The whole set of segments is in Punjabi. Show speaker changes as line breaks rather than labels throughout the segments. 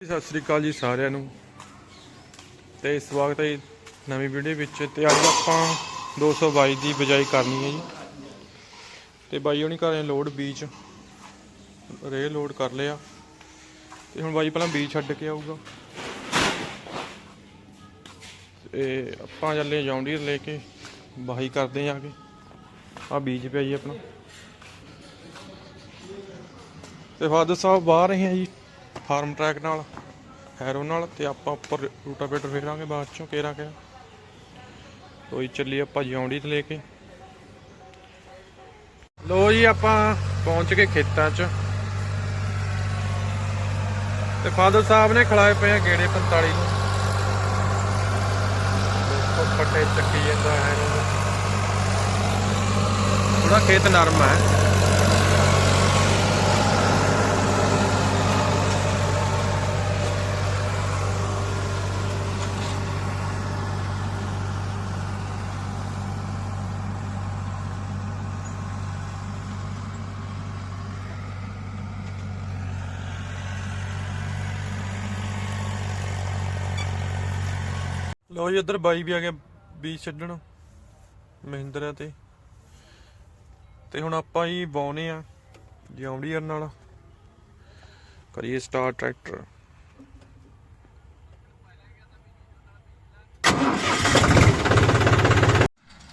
ਸਤਿ ਸ੍ਰੀ ਅਕਾਲ ਜੀ ਸਾਰਿਆਂ ਨੂੰ। ਤੇ ਸਵਾਗਤ ਹੈ ਜੀ ਨਵੀਂ ਵੀਡੀਓ ਵਿੱਚ ਤੇ ਅੱਜ ਆਪਾਂ 222 ਦੀ ਬਜਾਈ ਕਰਨੀ ਹੈ ਜੀ। ਤੇ ਬਾਈ ਹੋਣੀ ਘਰੇ ਲੋਡ ਬੀਜ ਰੇ ਲੋਡ ਕਰ ਲਿਆ। ਤੇ ਹੁਣ ਬਾਈ ਪਹਿਲਾਂ ਬੀਜ ਛੱਡ ਕੇ ਆਊਗਾ। ਤੇ ਆਪਾਂ ਚੱਲੇ ਜੌਂਡੀਰ ਲੈ ਕੇ, ਬਾਈ ਕਰਦੇ ਆ ਕੇ। ਆ ਬੀਜ ਪਿਆ ਜੀ ਆਪਣਾ। ਤੇ ਫਾਦਰ ਸਾਹਿਬ ਬਾਹਰ ਰਹੇ ਆ ਜੀ। ਫਾਰਮ ਟਰੈਕ ਨਾਲ, ਹੈਰੋ ਨਾਲ ਤੇ ਆਪਾਂ ਉੱਪਰ ਰੂਟਾਵੇਟਰ ਫੇਰਾਂਗੇ ਬਾਅਦ ਚੋਂ ਕੇਰਾ ਕੇ ਕੋਈ ਚੱਲੀ ਆਪਾਂ ਜੌਂਡੀ ਤੇ ਲੈ ਕੇ। ਲੋ ਜੀ ਆਪਾਂ ਪਹੁੰਚ ਗਏ ਖੇਤਾਂ 'ਚ। ਤੇ ਫਾਦਰ ਸਾਹਿਬ ਨੇ ਖਲਾਏ ਪਏ ਆ ਗੇੜੇ 45 ਨੂੰ। ਦੇਖੋ ਪੱਟੇ ਚੱਕੀ ਜਾਂਦਾ ਹੈ ਥੋੜਾ ਖੇਤ ਨਰਮ ਹੈ ਲੋ ਜੀ, ਇੱਧਰ ਬਾਈ ਵੀ ਆ ਗਿਆ ਬੀਜ ਛੱਡਣ, ਮਹਿੰਦਰਾ ਤੇ। ਤੇ ਹੁਣ ਆਪਾਂ ਹੀ ਬਾਉਨੇ ਆ ਜੌਂਡੀਅਰ ਨਾਲ। ਕਰੀਏ ਸਟਾਰਟ ਟਰੈਕਟਰ।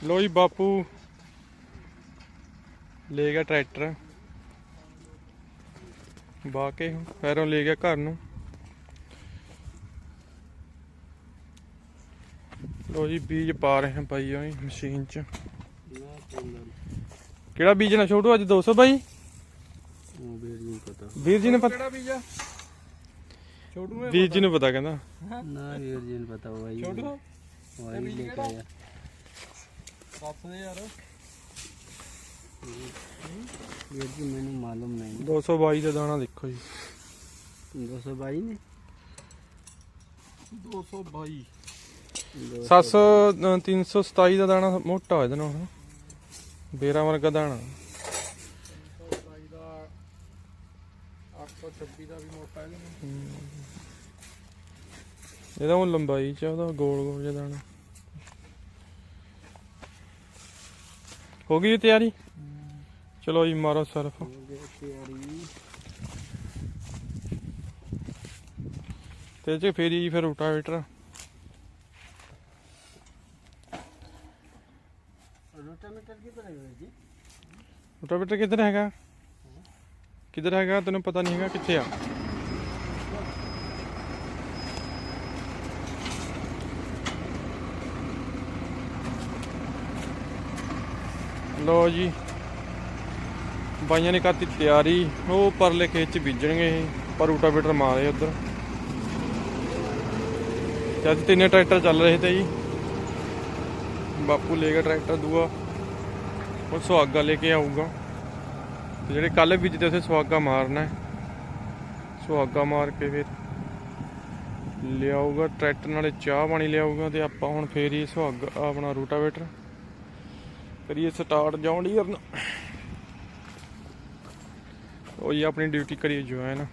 ਲੋ ਜੀ, ਬਾਪੂ ਲੈ ਗਿਆ ਟਰੈਕਟਰ। ਬਾ ਕੇ ਪੈਰੋਂ ਲੈ ਗਿਆ ਘਰ ਨੂੰ। ਲੋ ਜੀ ਬੀਜ ਪਾ ਰਹੇ ਹਾਂ ਬਾਈ ਉਹੀ ਮਸ਼ੀਨ 'ਚ। ਕਿਹੜਾ ਬੀਜ ਨਾ ਛੋਟੂ ਅੱਜ 200 ਬਾਈ? ਵੀਰ ਜੀ ਨੂੰ ਪਤਾ।
ਕਿਹੜਾ ਬੀਜ ਆ? ਛੋਟੂ ਨੇ
ਵੀਰ ਜੀ ਨੂੰ ਪਤਾ। ਕਹਿੰਦਾ।
ਨਾ ਵੀਰ ਜੀ ਨੂੰ ਪਤਾ ਹੋਇਆ
ਛੋਟੂ
ਵਹੀ ਲੈ ਕੇ ਆਇਆ।
ਦੱਸ ਦੇ ਯਾਰ।
ਵੀਰ ਜੀ ਮੈਨੂੰ ਮਾਲੂਮ ਨਹੀਂ।
222 ਦਾ ਦਾਣਾ ਦੇਖੋ ਜੀ।
222 ਨੇ?
222
700 ਅ, 327 ਦਾ ਦਾਣਾ ਮੋਟਾ ਹੋਇਆ ਇਹਦੇ ਨਾਲ ਬੇਰਾ ਵਰਗਾ ਦਾਣਾ।
826 ਦਾ ਵੀ ਮੋਟਾ ਇਹਦੇ ਨਾਲ
ਇਹਦਾ ਉਹ ਲੰਬਾਈ ਚ ਉਹਦਾ ਗੋਲ ਗੋਲ ਜਿਹਾ ਦਾਣਾ। ਹੋ ਗਈ ਤਿਆਰੀ? ਚਲੋ ਜੀ ਮਾਰੋ ਸਰਫ। ਤੇ ਇਹ ਫੇਰੀ ਜੀ ਫਿਰ ਰੋਟਾਵੇਟਰ। ਰੋਟਾਮੀਟਰ ਕਿੱਧਰ ਹੈਗਾ ਹੈਗਾ? ਕਿੱਧਰ ਹੈਗਾ ਤੈਨੂੰ ਪਤਾ ਨਹੀਂ ਹੈਗਾ ਕਿੱਥੇ ਆ? ਲੋ ਜੀ। ਬਾਈਆਂ ਨੇ ਕਰਤੀ ਤਿਆਰੀ। ਉਹ ਪਰਲੇ ਖੇਤ ਚ ਬੀਜਣਗੇ ਇਹ, ਪਰ ਰੋਟਾਵੇਟਰ ਮਾਰੇ ਉਧਰ। ਤੇ ਤਿੰਨੇ ਟਰੈਕਟਰ ਚੱਲ ਰਹੇ ਤੇ ਜੀ। ਬਾਪੂ ਲੈ ਗਿਆ ਟਰੈਕਟਰ ਦੂਆ। ਉਹ ਸੁਹਾਗਾ ਲੈ ਕੇ ਆਊਗਾ। ਤੇ ਜਿਹੜੇ ਕੱਲ ਬੀਜਦੇ ਉਸੇ ਸੁਹਾਗਾ ਮਾਰਨਾ ਹੈ। ਸੁਹਾਗਾ ਮਾਰ ਕੇ ਫਿਰ ਲਿਆਊਗਾ, ਟਰੈਕਟਰ ਨਾਲੇ ਚਾਹ ਪਾਣੀ ਲਿਆਊਗਾ ਤੇ ਆਪਾਂ ਹੁਣ ਫੇਰ ਹੀ ਸੁਹਾਗਾ, ਆਪਣਾ ਰੂਟਾਵੇਟਰ ਕਰੀਏ ਸਟਾਰਟ ਜੌਂਡੀਅਰ ਨਾਲ ਉਹ ਜੀ ਆਪਣੀ ਡਿਊਟੀ ਕਰੀਏ ਜੁਆਇਨ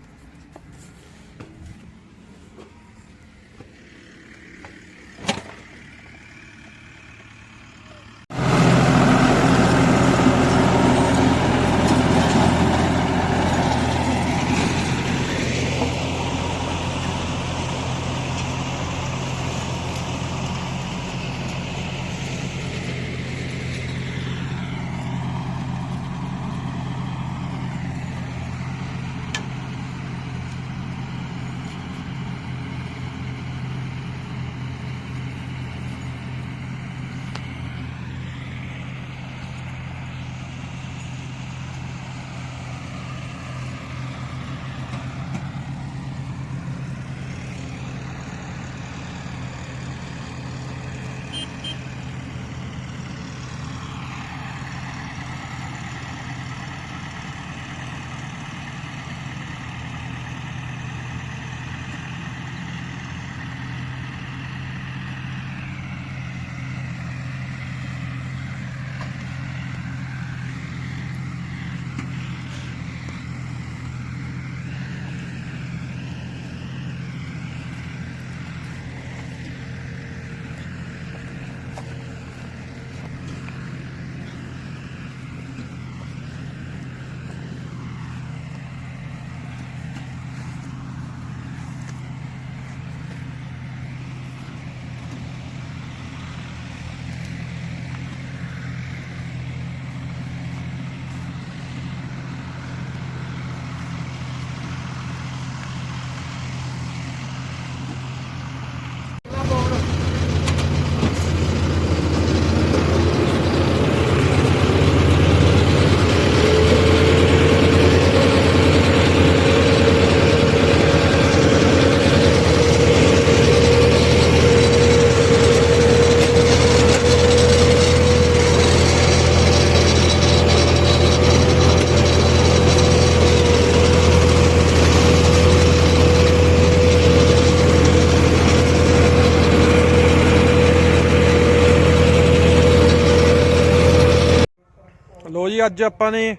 ਜੀ ਅੱਜ ਆਪਾਂ ਨੇ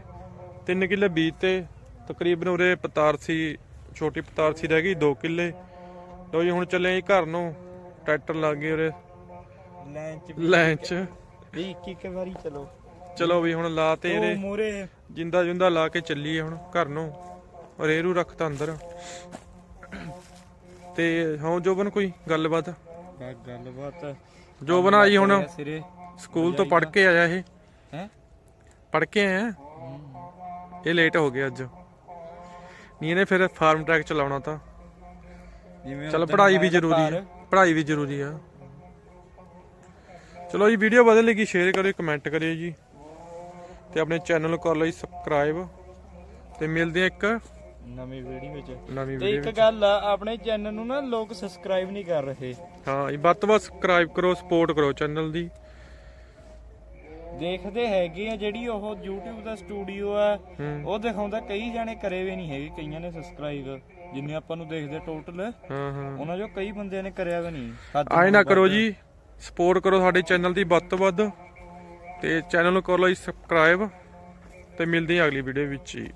3 ਕਿੱਲੇ ਬੀਜ ਤੇ ਤਕਰੀਬਨ ਉਰੇ ਪਤਾਰ ਸੀ ਛੋਟੀ ਪਤਾਰ ਸੀ ਰਹਿ ਗਈ 2 ਕਿੱਲੇ। ਲੋ ਜੀ ਹੁਣ ਚੱਲੇ ਜੀ ਘਰ ਨੂੰ। ਟਰੈਕਟਰ ਲੱਗ ਗਏ ਉਰੇ।
ਲੈਣ ਚ
ਲਾਈਨ 'ਚ।
ਵੀ ਇੱਕ ਇੱਕ ਵਾਰੀ ਚਲੋ।
ਚਲੋ ਵੀ ਹੁਣ ਲਾ ਤੇ ਇਹਦੇ।
ਮੂਰੇ
ਜਿੰਦਾ ਜੁੰਦਾ ਲਾ ਕੇ ਚੱਲੀਏ ਹੁਣ ਘਰ ਨੂੰ। ਰੇਰੂ ਰੱਖਤਾ ਅੰਦਰ। ਤੇ ਹਾਂ ਜੋਬਨ ਕੋਈ ਗੱਲਬਾਤ?
ਗੱਲਬਾਤ
ਜੋਬਨ ਆਈ ਹੁਣ।
ਸਿਰੇ।
ਸਕੂਲ ਤੋਂ ਪੜ੍ਹ ਕੇ ਆਇਆ ਇਹ।
ਹੈ?
ਪੜ੍ਹ ਕੇ ਆਇਆ ਇਹ ਲੇਟ ਹੋ ਗਿਆ ਅੱਜ। ਨਹੀਂ ਇਹਨੇ ਫਿਰ ਫਾਰਮ ਟਰੈਕ ਚਲਾਉਣਾ ਤਾਂ।
ਜਿਵੇਂ
ਚਲ ਪੜ੍ਹਾਈ ਵੀ ਜ਼ਰੂਰੀ ਹੈ ਪੜ੍ਹਾਈ ਵੀ ਜ਼ਰੂਰੀ ਆ। ਚਲੋ ਜੀ ਵੀਡੀਓ ਵਧੀਆ ਲੱਗੀ ਸ਼ੇਅਰ ਕਰਿਓ ਕਮੈਂਟ ਕਰਿਓ ਜੀ। ਤੇ ਆਪਣੇ ਚੈਨਲ ਨੂੰ ਕਰ ਲਓ ਜੀ ਸਬਸਕ੍ਰਾਈਬ ਤੇ ਮਿਲਦੇ ਆ ਇੱਕ
ਨਵੀਂ ਵੀਡੀਓ ਵਿੱਚ।
ਨਵੀਂ
ਤੇ
ਵੀਡੀਓ
ਇੱਕ ਗੱਲ ਆ ਆਪਣੇ ਚੈਨਲ ਨੂੰ ਨਾ ਲੋਕ ਸਬਸਕ੍ਰਾਈਬ ਨਹੀਂ ਕਰ ਰਹੇ।
ਹਾਂ ਜੀ ਵੱਧ ਤੋਂ ਵੱਧ ਸਬਸਕ੍ਰਾਈਬ ਕਰੋ ਸਪੋਰਟ ਕਰੋ ਚੈਨਲ ਦੀ।
ਦੇਖਦੇ ਹੈਗੇ ਆ ਜਿਹੜੀ ਉਹ YouTube ਦਾ ਸਟੂਡੀਓ ਆ
ਹੂੰ।
ਉਹ ਦਿਖਾਉਂਦਾ। ਕਈ ਜਾਣੇ ਕਰੇ ਵੀ ਨਹੀਂ ਹੈਗੇ ਕਈਆਂ ਨੇ ਸਬਸਕ੍ਰਾਈਬ ਜਿੰਨੇ ਆਪਾਂ ਨੂੰ ਦੇਖਦੇ ਟੋਟਲ
ਹਾਂ ਹਾਂ।
ਉਹਨਾਂ ਚੋਂ ਕਈ ਬੰਦਿਆਂ ਨੇ ਕਰਿਆ ਵੀ ਨਹੀਂ। ਹੱਦ
ਆਏ ਨਾ ਕਰੋ। ਜੀ ਸਪੋਰਟ ਕਰੋ ਸਾਡੇ ਚੈਨਲ ਦੀ ਵੱਧ ਤੋਂ ਵੱਧ। ਤੇ ਚੈਨਲ ਨੂੰ ਕਰ ਲਓ ਜੀ ਸਬਸਕ੍ਰਾਈਬ ਤੇ ਮਿਲਦੇ ਹਾਂ ਅਗਲੀ ਵੀਡੀਓ ਵਿੱਚ ਜੀ